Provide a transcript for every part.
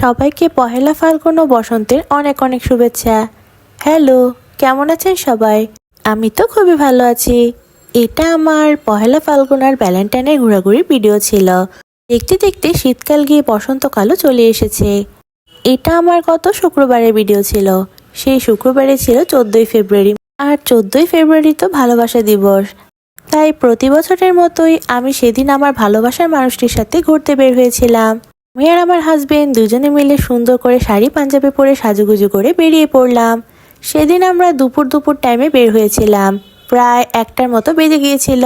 সবাইকে পহেলা ফাল্গুন ও বসন্তের অনেক অনেক শুভেচ্ছা। হ্যালো, কেমন আছেন সবাই? আমি তো খুবই ভালো আছি। এটা আমার পহেলা ফাল্গুন আর ভ্যালেন্টাইনের ঘোরাঘুরি ভিডিও ছিল। দেখতে দেখতে শীতকাল গিয়ে বসন্তকালও চলে এসেছে। এটা আমার গত শুক্রবারের ভিডিও ছিল। সেই শুক্রবারে ছিল চোদ্দই ফেব্রুয়ারি। আর চোদ্দই ফেব্রুয়ারি তো ভালোবাসা দিবস। তাই প্রতি বছরের মতোই আমি সেদিন আমার ভালোবাসার মানুষটির সাথে ঘুরতে বের হয়েছিলাম। আমি আর আমার হাজবেন্ড দুজনে মিলে সুন্দর করে শাড়ি পাঞ্জাবি পরে সাজুগুজু করে বেরিয়ে পড়লাম। সেদিন আমরা দুপুর দুপুর টাইমে বের হয়েছিলাম। প্রায় একটার মতো বেজে গিয়েছিল।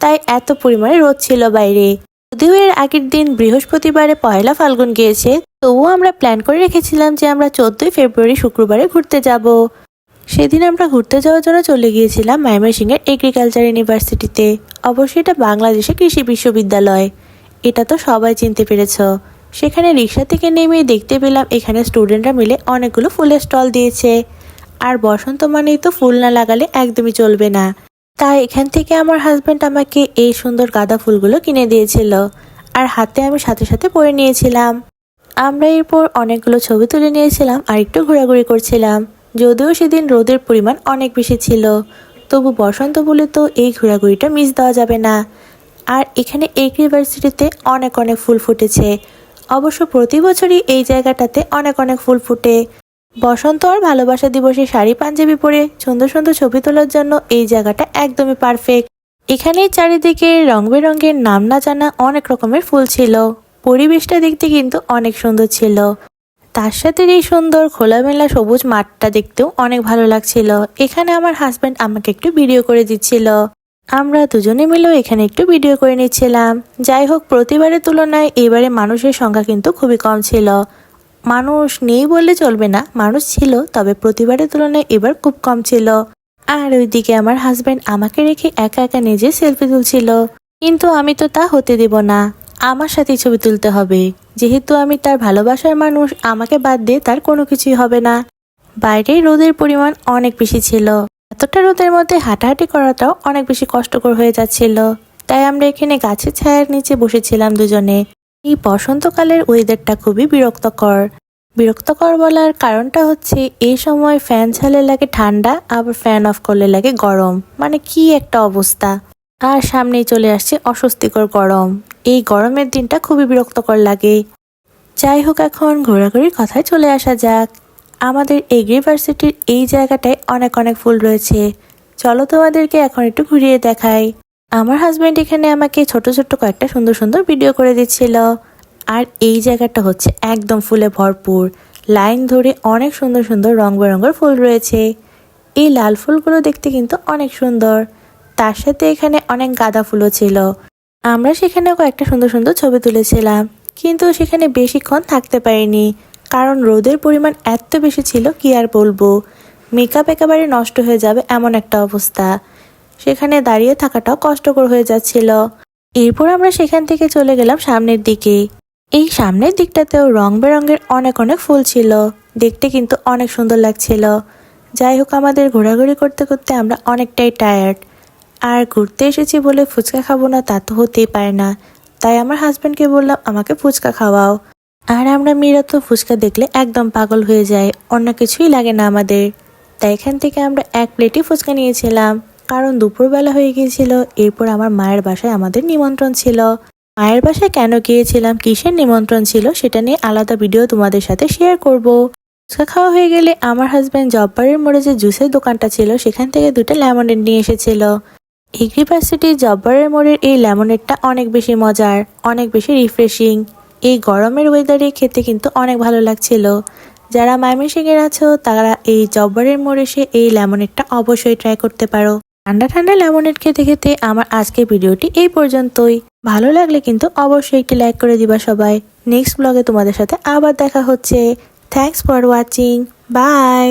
তাই এত পরিমাণে রোদ ছিল বাইরে। যদিও এর আগের দিন বৃহস্পতিবারে পয়লা ফাল্গুন গিয়েছে, তবুও আমরা প্ল্যান করে রেখেছিলাম যে আমরা চোদ্দই ফেব্রুয়ারি শুক্রবারে ঘুরতে যাব। সেদিন আমরা ঘুরতে যাওয়ার জন্য চলে গিয়েছিলাম ময়মনসিংহের এগ্রিকালচার ইউনিভার্সিটিতে অবশ্যই এটা বাংলাদেশে কৃষি বিশ্ববিদ্যালয়। এটা তো সবাই চিনতে পেরেছ। সেখানে রিক্সা থেকে নেমে দেখতে পেলাম এখানে স্টুডেন্টরা মিলে অনেকগুলো ফুলের স্টল দিয়েছে। আর বসন্ত মানেই তো ফুল না লাগালে একদমই চলবে না। তাই এখান থেকে আমার হাজব্যান্ড আমাকে এই সুন্দর গাঁদা ফুলগুলো কিনে দিয়েছিল। আর হাতে আমি সাথে সাথে পরে নিয়েছিলাম। আমরা এরপর অনেকগুলো ছবি তুলে নিয়েছিলাম আর একটু ঘোরাঘুরি করছিলাম। যদিও সেদিন রোদের পরিমাণ অনেক বেশি ছিল। তবু বসন্ত বলে তো এই ঘোরাঘুরিটা মিস দেওয়া যাবে না। আর এখানে এই ইউনিভার্সিটিতে অনেক অনেক ফুল ফুটেছে। অবশ্য প্রতি বছরই এই জায়গাটাতে অনেক অনেক ফুল ফুটে। বসন্ত আর ভালোবাসা দিবসে শাড়ি, পাঞ্জাবি পরে সুন্দর সুন্দর ছবি তোলার জন্য এই জায়গাটা একদমই পারফেক্ট এখানে চারিদিকে রং বেরঙের নাম না জানা অনেক রকমের ফুল ছিল। পরিবেশটা দেখতে কিন্তু অনেক সুন্দর ছিল। তার সাথে এই সুন্দর খোলামেলা সবুজ মাঠটা দেখতেও অনেক ভালো লাগছিল। এখানে আমার হাজব্যান্ড আমাকে একটু ভিডিও করে দিচ্ছিল। আমরা দুজনে মিলেও এখানে একটু ভিডিও করে নিচ্ছিলাম। যাই হোক, প্রতিবারের তুলনায় এবারে মানুষের সংখ্যা কিন্তু খুবই কম ছিল। মানুষ নেই বললে চলবে না, মানুষ ছিল, তবে প্রতিবারের তুলনায় এবার খুব কম ছিল। আর ওইদিকে আমার হাজব্যান্ড আমাকে রেখে একা একা নিজে সেলফি তুলছিল। কিন্তু আমি তো তা হতে দেব না। আমার সাথে ছবি তুলতে হবে। যেহেতু আমি তার ভালোবাসার মানুষ, আমাকে বাদ দিয়ে তার কোনো কিছুই হবে না। বাইরে রোদের পরিমাণ অনেক বেশি ছিল। এতটা রোদের মধ্যে হাঁটাহাঁটি করাটাও অনেক বেশি কষ্টকর হয়ে যাচ্ছিল। তাই আমরা এখানে গাছের ছায়ার নিচে বসেছিলাম দুজনে। এই বসন্তকালের ওয়েদারটা খুবই বিরক্তকর। বিরক্তকর বলার কারণটা হচ্ছে, এই সময় ফ্যান ছালে লাগে ঠান্ডা, আবার ফ্যান অফ করলে লাগে গরম। মানে কি একটা অবস্থা। আর সামনেই চলে আসছে অস্বস্তিকর গরম। এই গরমের দিনটা খুবই বিরক্তকর লাগে। যাই হোক, এখন ঘোরাঘুরির কথায় চলে আসা যাক। আমাদের এগ্রিভার্সিটির এই জায়গাটায় অনেক অনেক ফুল রয়েছে। চলো তোমাদেরকে এখন একটু ঘুরিয়ে দেখাই। আমার হাজব্যান্ড এখানে আমাকে ছোট ছোট কয়েকটা সুন্দর সুন্দর ভিডিও করে দিচ্ছিল। আর এই জায়গাটা হচ্ছে একদম ফুলে ভরপুর। লাইন ধরে অনেক সুন্দর সুন্দর রং বেরঙের ফুল রয়েছে। এই লাল ফুলগুলো দেখতে কিন্তু অনেক সুন্দর। তার সাথে এখানে অনেক গাঁদা ফুলও ছিল। আমরা সেখানে কয়েকটা সুন্দর সুন্দর ছবি তুলেছিলাম। কিন্তু সেখানে বেশিক্ষণ থাকতে পারিনি। কারণ রোদের পরিমাণ এত বেশি ছিল, কি আর বলব? মেকআপ একেবারে নষ্ট হয়ে যাবে এমন একটা অবস্থা। সেখানে দাঁড়িয়ে থাকাটাও কষ্টকর হয়ে যাচ্ছিল। এরপর আমরা সেখান থেকে চলে গেলাম সামনের দিকে। এই সামনের দিকটাতেও রং বেরঙের অনেক অনেক ফুল ছিল। দেখতে কিন্তু অনেক সুন্দর লাগছিল। যাই হোক, আমাদের ঘোরাঘুরি করতে করতে আমরা অনেকটাই টায়ার্ড আর ঘুরতে এসেছি বলে ফুচকা খাব না তা তো হতেই পারে না। তাই আমার হাজব্যান্ডকে বললাম, আমাকে ফুচকা খাওয়াও। আর আমরা মেয়েরা তো ফুচকা দেখলে একদম পাগল হয়ে যায় অন্য কিছুই লাগে না আমাদের। তাই এখান থেকে আমরা এক প্লেটই ফুচকা নিয়েছিলাম, কারণ দুপুরবেলা হয়ে গিয়েছিল, এরপর আমার মায়ের বাসায় আমাদের নিমন্ত্রণ ছিল। মায়ের বাসায় কেন গিয়েছিলাম, কিসের নিমন্ত্রণ ছিল, সেটা নিয়ে আলাদা ভিডিও তোমাদের সাথে শেয়ার করব। ফুচকা খাওয়া হয়ে গেলে আমার হাজব্যান্ড জব্বারের মোড়ে যে জুসের দোকানটা ছিল, সেখান থেকে দুটো লেমনেড নিয়ে এসেছিল। এগ্রিভার্সিটি জব্বারের মোড়ের এই লেমনেডটা অনেক বেশি মজার, অনেক বেশি রিফ্রেশিং এই গরমের ওয়েদারে খেতে কিন্তু অনেক ভালো লাগছিল। যারা ময়মনসিংহের আছো, তারা এই জব্বারের মোড় এসে এই লেমনেডটা অবশ্যই ট্রাই করতে পারো। ঠান্ডা ঠান্ডা লেমনেড খেতে খেতে আমার আজকের ভিডিওটি এই পর্যন্তই। ভালো লাগলে কিন্তু অবশ্যই একটি লাইক করে দিবা সবাই। নেক্সট ব্লগে তোমাদের সাথে আবার দেখা হচ্ছে। Thanks for watching by